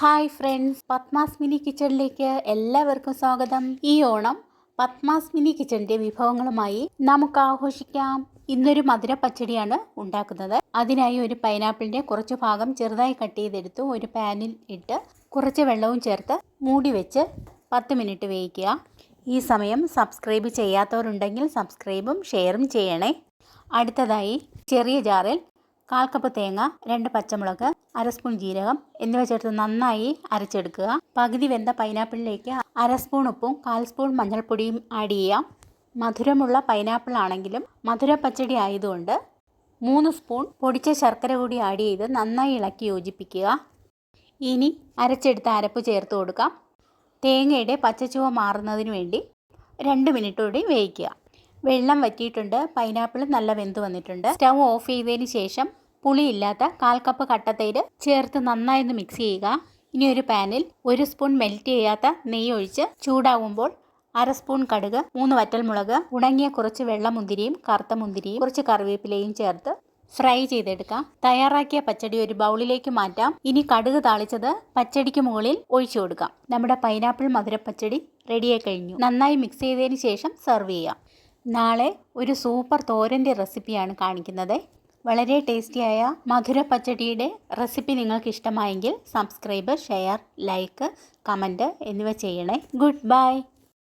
Hi friends Padmas mini കിച്ചണിലേക്ക് എല്ലാവർക്കും സ്വാഗതം. ഈ ഓണം പത്മാസ് മിനി കിച്ചണിന്റെ വിഭവങ്ങളുമായി നമുക്ക് ആഘോഷിക്കാം. ഇന്നൊരു മധുര പച്ചടിയാണ് ഉണ്ടാക്കുന്നത്. അതിനായി ഒരു പൈനാപ്പിളിന്റെ കുറച്ച് ഭാഗം ചെറുതായി കട്ട് ചെയ്തെടുത്തു ഒരു പാനിൽ ഇട്ട് കുറച്ച് വെള്ളവും ചേർത്ത് മൂടി വെച്ച് പത്ത് മിനിറ്റ് വേവിക്കുക. ഈ സമയം സബ്സ്ക്രൈബ് ചെയ്യാത്തവരുണ്ടെങ്കിൽ സബ്സ്ക്രൈബും ഷെയറും ചെയ്യണേ. അടുത്തതായി ചെറിയ ജാറിൽ കാൽ കപ്പ് തേങ്ങ രണ്ട് പച്ചമുളക് അര സ്പൂൺ ജീരകം എന്നിവ ചേർത്ത് നന്നായി അരച്ചെടുക്കുക. പകുതി വെന്ത പൈനാപ്പിളിലേക്ക് അര സ്പൂൺ ഉപ്പും കാൽ സ്പൂൺ മഞ്ഞൾപ്പൊടിയും ആഡ് ചെയ്യാം മധുരമുള്ള പൈനാപ്പിൾ ആണെങ്കിലും മധുര പച്ചടി ആയതുകൊണ്ട് മൂന്ന് സ്പൂൺ പൊടിച്ച ശർക്കര കൂടി ആഡ് ചെയ്ത് നന്നായി ഇളക്കി യോജിപ്പിക്കുക. ഇനി അരച്ചെടുത്ത അരപ്പ് ചേർത്ത് കൊടുക്കാം. തേങ്ങയുടെ പച്ചച്ചുവ മാറുന്നതിന് വേണ്ടി രണ്ട് മിനിറ്റ് കൂടി വേവിക്കുക. വെള്ളം വറ്റിയിട്ടുണ്ട്. പൈനാപ്പിൾ നല്ല വെന്ത് വന്നിട്ടുണ്ട്. സ്റ്റൗ ഓഫ് ചെയ്തതിന് ശേഷം പുളിയില്ലാത്ത കാൽ കപ്പ് കട്ടത്തൈര് ചേർത്ത് നന്നായി ഒന്ന് മിക്സ് ചെയ്യുക. ഇനി ഒരു പാനിൽ ഒരു സ്പൂൺ മെൽറ്റ് ചെയ്യാത്ത നെയ്യ് ഒഴിച്ച് ചൂടാവുമ്പോൾ അര സ്പൂൺ കടുക് മൂന്ന് വറ്റൽമുളക് ഉണങ്ങിയ കുറച്ച് വെള്ള മുന്തിരിയും കറുത്ത മുന്തിരിയും കുറച്ച് കറിവേപ്പിലയും ചേർത്ത് ഫ്രൈ ചെയ്തെടുക്കാം. തയ്യാറാക്കിയ പച്ചടി ഒരു ബൗളിലേക്ക് മാറ്റാം. ഇനി കടുക് താളിച്ചത് പച്ചടിക്ക് മുകളിൽ ഒഴിച്ചു കൊടുക്കാം. നമ്മുടെ പൈനാപ്പിൾ മധുര പച്ചടി റെഡിയായി കഴിഞ്ഞു. നന്നായി മിക്സ് ചെയ്തതിന് ശേഷം സെർവ് ചെയ്യാം. നാളെ ഒരു സൂപ്പർ തോരന്റെ റെസിപ്പിയാണ് കാണിക്കുന്നത്. വളരെ ടേസ്റ്റിയായ മധുര പച്ചടിയുടെ റെസിപ്പി നിങ്ങൾക്ക് ഇഷ്ടമായെങ്കിൽ സബ്സ്ക്രൈബ് ഷെയർ ലൈക്ക് കമന്റ് എന്നിവ ചെയ്യണേ. Good bye!